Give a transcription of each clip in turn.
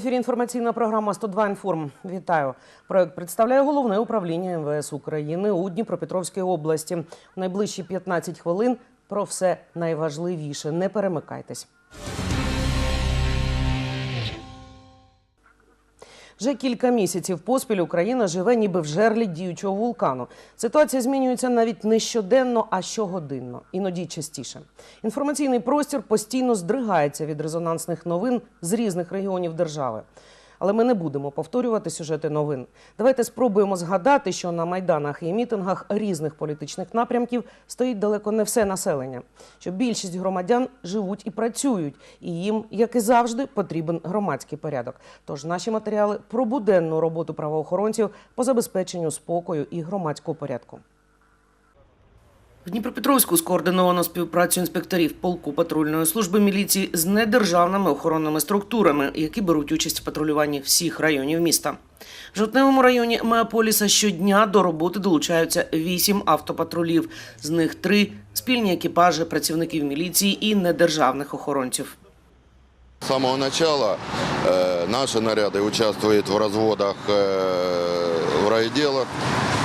В ефірі інформаційна програма «102 інформ. Вітаю. Проект представляє головне управління МВС України у Дніпропетровській області. У найближчі 15 хвилин про все найважливіше. Не перемикайтесь. Вже кілька місяців поспіль Україна живе ніби в жерлі діючого вулкану. Ситуація змінюється навіть не щоденно, а щогодинно, іноді частіше. Інформаційний простір постійно здригається від резонансних новин з різних регіонів держави. Але ми не будемо повторювати сюжети новин. Давайте спробуємо згадати, що на майданах і мітингах різних політичних напрямків стоїть далеко не все населення. Що більшість громадян живуть і працюють, і їм, як і завжди, потрібен громадський порядок. Тож наші матеріали про буденну роботу правоохоронців по забезпеченню спокою і громадського порядку. В Дніпропетровську скоординовано співпрацю інспекторів полку патрульної служби міліції з недержавними охоронними структурами, які беруть участь в патрулюванні всіх районів міста. В Жовтневому районі Меаполіса щодня до роботи долучаються вісім автопатрулів. З них три спільні екіпажі працівників міліції і недержавних охоронців. С самого начала э, наши наряды участвуют в разводах э, в райотделах,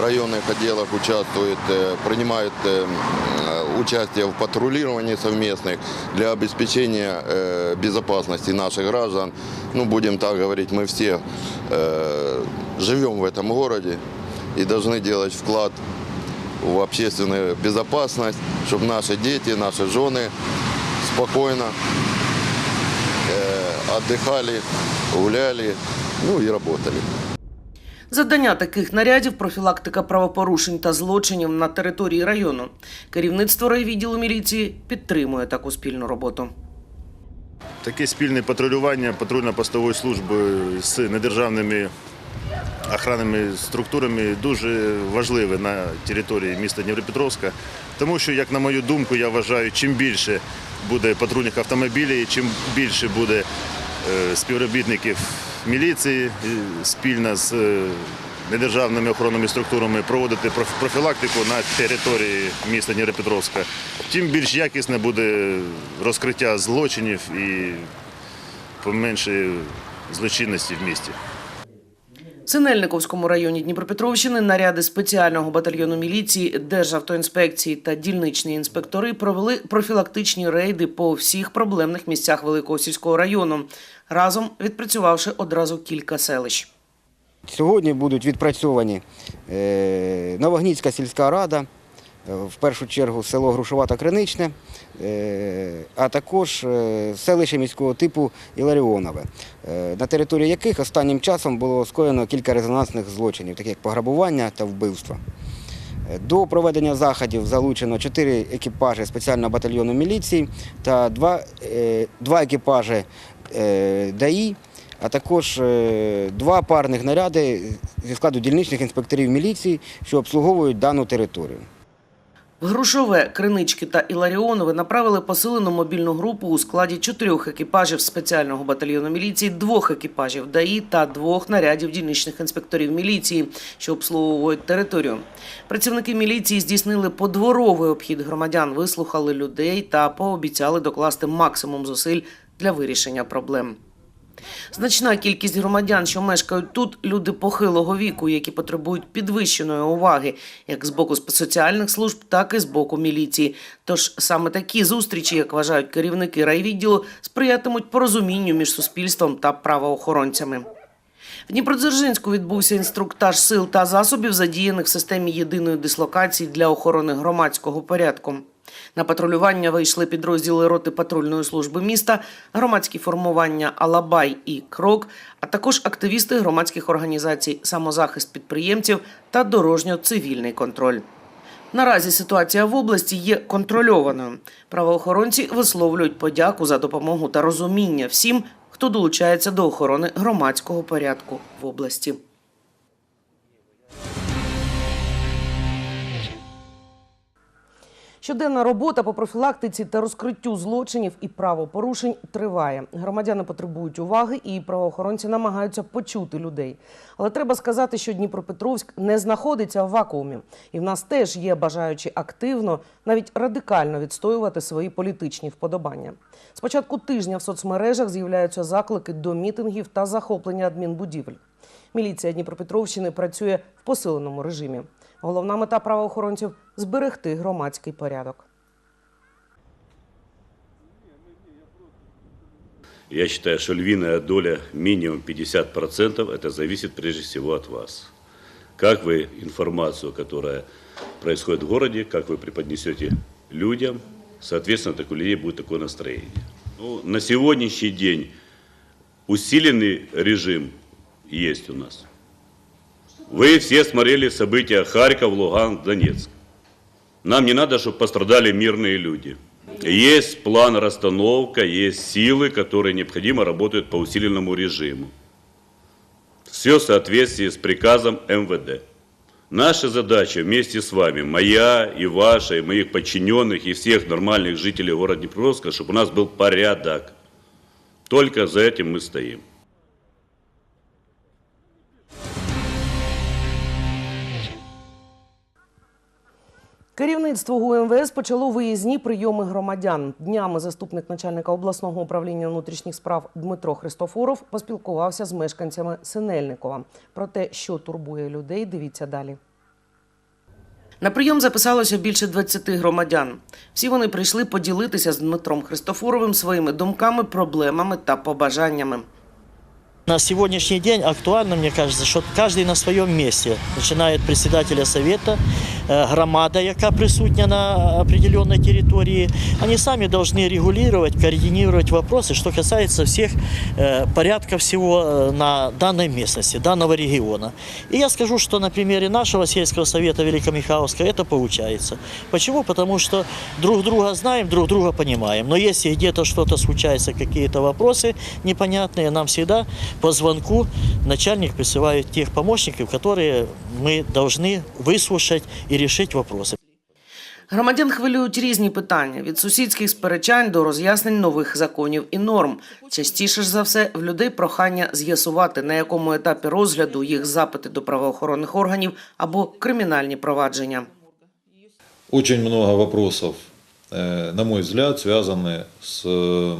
Районных отделах участвуют, э, принимают э, м, участие в патрулировании совместных для обеспечения э, безопасности наших граждан. Ну, будем так говорить, мы все э, живем в этом городе и должны делать вклад в общественную безопасность, чтобы наши дети, наши жены спокойно э, отдыхали, гуляли, ну и работали. Завдання таких нарядів профілактика правопорушень та злочинів на території району. Керівництво райвідділу міліції підтримує таку спільну роботу. Таке спільне патрулювання патрульно-постової служби з недержавними охранними структурами дуже важливе на території міста Дніпропетровська, тому що, як на мою думку, я вважаю, чим більше буде патрульних автомобілів, чим більше буде співробітників міліції е, спільно з е, недержавними охоронними структурами проводити профілактику на території міста Дніпропетровська, тим більш якісне буде розкриття злочинів і поменше злочинності в місті. Синельниковському районі Дніпропетровщини наряди спеціального батальйону міліції, Державтоінспекції та дільничні інспектори провели профілактичні рейди по всіх проблемних місцях Великого сільського району, разом відпрацювавши одразу кілька селищ. Сьогодні будуть відпрацьовані е, Новогнітська сільська рада, в першу чергу село Грушовата Криничне, е, а також е, селище міського типу Іларіонове, е, на території яких останнім часом було скоєно кілька резонансних злочинів, таких як пограбування та вбивства. Е, До проведення заходів залучено чотири екіпажі спеціального батальйону міліції та два, е, екіпажі е, ДАІ, а також е, два парних наряди зі складу дільничних інспекторів міліції, що обслуговують дану територію. В Грушове, Кринички та Іларіонове направили посилену мобільну групу у складі чотирьох екіпажів спеціального батальйону міліції, двох екіпажів ДАІ та двох нарядів дільничних інспекторів міліції, що обслуговують територію. Працівники міліції здійснили подворовий обхід громадян, вислухали людей та пообіцяли докласти максимум зусиль для вирішення проблем. Значна кількість громадян, що мешкають тут, люди похилого віку, які потребують підвищеної уваги, як з боку соціальних служб, так і з боку міліції. Тож саме такі зустрічі, як вважають керівники райвідділу, сприятимуть порозумінню між суспільством та правоохоронцями. В Дніпродзержинську відбувся інструктаж сил та засобів, задіяних в системі єдиної дислокації для охорони громадського порядку. На патрулювання вийшли підрозділи роти патрульної служби міста, громадські формування Алабай і Крок, а також активісти громадських організацій самозахист підприємців та дорожньо-цивільний контроль. Наразі ситуація в області є контрольованою. Правоохоронці висловлюють подяку за допомогу та розуміння всім, хто долучається до охорони громадського порядку в області. Щоденна робота по профілактиці та розкриттю злочинів і правопорушень триває. Громадяни потребують уваги, і правоохоронці намагаються почути людей. Але треба сказати, що Дніпропетровськ не знаходиться в вакуумі, і в нас теж є бажаючі активно, навіть радикально відстоювати свої політичні вподобання. З початку тижня в соцмережах з'являються заклики до мітингів та захоплення адмінбудівель. Міліція Дніпропетровщини працює в посиленому режимі. Головна мета правоохоронців зберегти громадський порядок. Я считаю, что львиная доля минимум 50% это зависит прежде всего от вас. Как вы информацию, которая происходит в городе, как вы преподнесете людям, соответственно, так у людей будет такое настроение. Ну, на сегодняшний день усиленный режим есть у нас. Вы все смотрели события Харьков, Луганск, Донецк. Нам не надо, чтобы пострадали мирные люди. Есть план расстановка, есть силы, которые необходимо работают по усиленному режиму. Все в соответствии с приказом МВД. Наша задача вместе с вами, моя и ваша, и моих подчиненных, и всех нормальных жителей города Днепровска, чтобы у нас был порядок. Только за этим мы стоим. Керівництво ГУМВС почало виїзні прийоми громадян. Днями заступник начальника обласного управління внутрішніх справ Дмитро Христофоров поспілкувався з мешканцями Синельникова. Про те, що турбує людей, дивіться далі. На прийом записалося більше 20 громадян. Всі вони прийшли поділитися з Дмитром Христофоровим своїми думками, проблемами та побажаннями. На сегодняшний день актуально, мне кажется, что каждый на своем месте, начиная от председателя совета, громада, яка присутня на определенной территории, они сами должны регулировать, координировать вопросы, что касается всех э, порядка всего э, на данной местности, данного региона. И я скажу, что на примере нашего сельского совета Великомихайловска это получается. Почему? Потому что друг друга знаем, друг друга понимаем. Но если где-то что-то случается, какие-то вопросы непонятные, нам всегда по звонку начальник присылает тех помощников, которые мы должны выслушать и решить вопросы. Громадян хвилюють різні питання від сусідських сперечань до роз'яснень нових законів і норм. Частіше ж за все в людей прохання з'ясувати, на якому етапі розгляду їх запити до правоохоронних органів або кримінальні провадження. Очень много вопросов, э, на мой взгляд, связаны с э,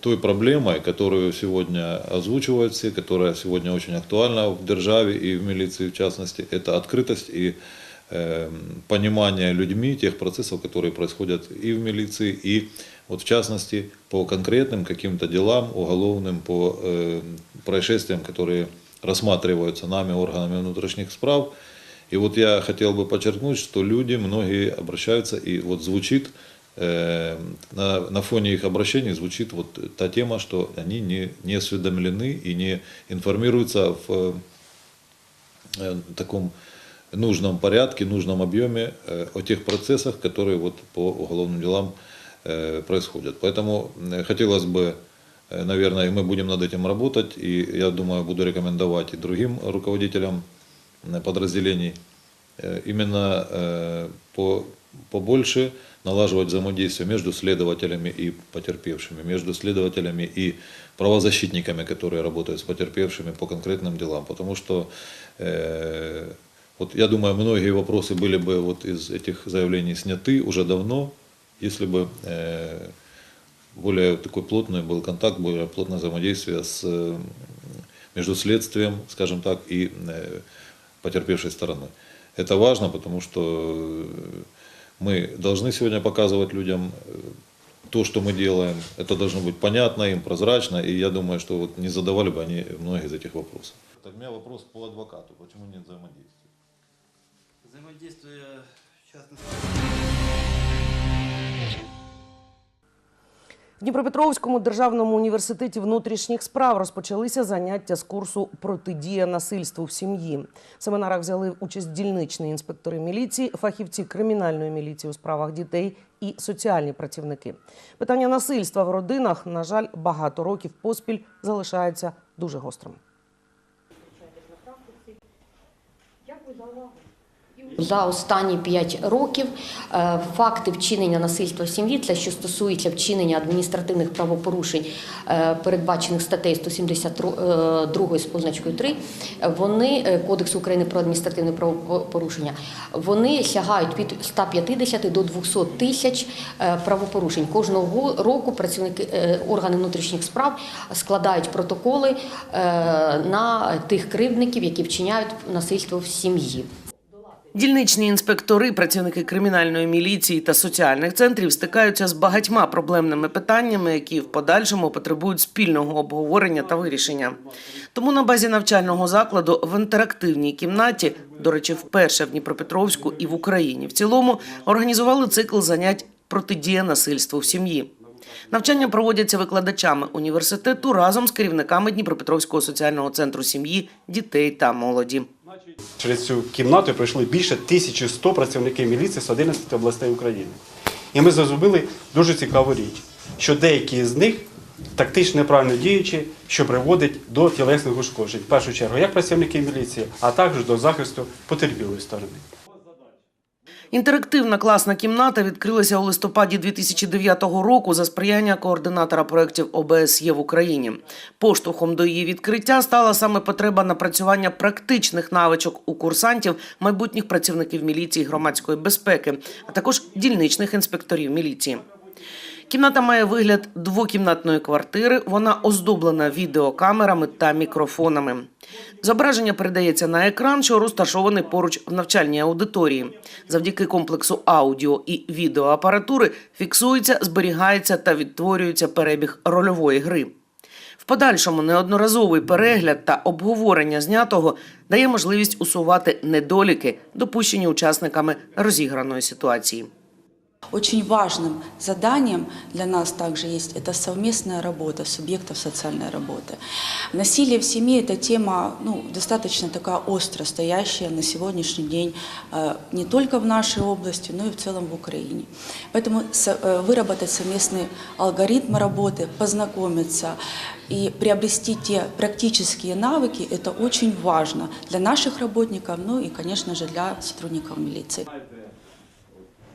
той проблемой, которую сегодня озвучивают все, которая сегодня очень актуальна в державе и в милиции в частности. Это открытость и э, понимание людьми тех процессов, которые происходят и в милиции, и вот в частности по конкретным каким-то делам уголовным, по э, происшествиям, которые рассматриваются нами, органами внутренних справ. И вот я хотел бы подчеркнуть, что люди, многие обращаются, и вот звучит, э, на, на фоне их обращений звучит вот та тема, что они не, не осведомлены и не информируются в э, таком нужном порядке, нужном объеме э, о тех процессах, которые вот по уголовным делам э, происходят. Поэтому э, хотелось бы, э, наверное, и мы будем над этим работать, и я думаю, буду рекомендовать и другим руководителям э, подразделений э, именно э, по, побольше налаживать взаимодействие между следователями и потерпевшими, между следователями и правозащитниками, которые работают с потерпевшими по конкретным делам. Потому что э, вот я думаю, многие вопросы были бы вот из этих заявлений сняты уже давно, если бы э, более такой плотный был контакт, более плотное взаимодействие с, э, между следствием, скажем так, и э, потерпевшей стороной. Это важно, потому что мы должны сегодня показывать людям то, что мы делаем. Это должно быть понятно им, прозрачно, и я думаю, что вот не задавали бы они многие из этих вопросов. Так, у меня вопрос по адвокату. Почему нет взаимодействия? Взаимодействие, в частности... В Дніпропетровському державному університеті внутрішніх справ розпочалися заняття з курсу протидія насильству в сім'ї. В семінарах взяли участь дільничні інспектори міліції, фахівці кримінальної міліції у справах дітей і соціальні працівники. Питання насильства в родинах, на жаль, багато років поспіль залишається дуже гострим. Дякую за увагу. За останні 5 років е, факти вчинення насильства в сім'ї, це що стосується вчинення адміністративних правопорушень, е, передбачених статтею 172 з позначкою 3, вони е, Кодексу України про адміністративне правопорушення, вони сягають від 150 до 200 тисяч е, правопорушень. Кожного року працівники е, органи внутрішніх справ складають протоколи е, на тих кривдників, які вчиняють насильство в сім'ї. Дільничні інспектори, працівники кримінальної міліції та соціальних центрів стикаються з багатьма проблемними питаннями, які в подальшому потребують спільного обговорення та вирішення. Тому на базі навчального закладу в інтерактивній кімнаті, до речі, вперше в Дніпропетровську і в Україні в цілому організували цикл занять протидія насильству в сім'ї. Навчання проводяться викладачами університету разом з керівниками Дніпропетровського соціального центру сім'ї, дітей та молоді. Через цю кімнату пройшли більше 1100 працівників міліції з 11 областей України. І ми зрозуміли дуже цікаву річ, що деякі з них тактично неправильно діючі, що приводить до тілесних ушкоджень. В першу чергу як працівників міліції, а також до захисту потерпілої сторони. Інтерактивна класна кімната відкрилася у листопаді 2009 року за сприяння координатора проєктів ОБСЄ в Україні. Поштовхом до її відкриття стала саме потреба напрацювання практичних навичок у курсантів, майбутніх працівників міліції громадської безпеки, а також дільничних інспекторів міліції. Кімната має вигляд двокімнатної квартири. Вона оздоблена відеокамерами та мікрофонами. Зображення передається на екран, що розташований поруч в навчальній аудиторії. Завдяки комплексу аудіо і відеоапаратури фіксується, зберігається та відтворюється перебіг рольової гри. В подальшому неодноразовий перегляд та обговорення знятого дає можливість усувати недоліки, допущені учасниками розіграної ситуації. Очень важным заданием для нас также есть это совместная работа субъектов социальной работы. Насилие в семье – это тема ну, достаточно такая остро стоящая на сегодняшний день э, не только в нашей области, но и в целом в Украине. Поэтому со- э, выработать совместный алгоритм работы, познакомиться и приобрести те практические навыки – это очень важно для наших работников, ну и, конечно же, для сотрудников милиции.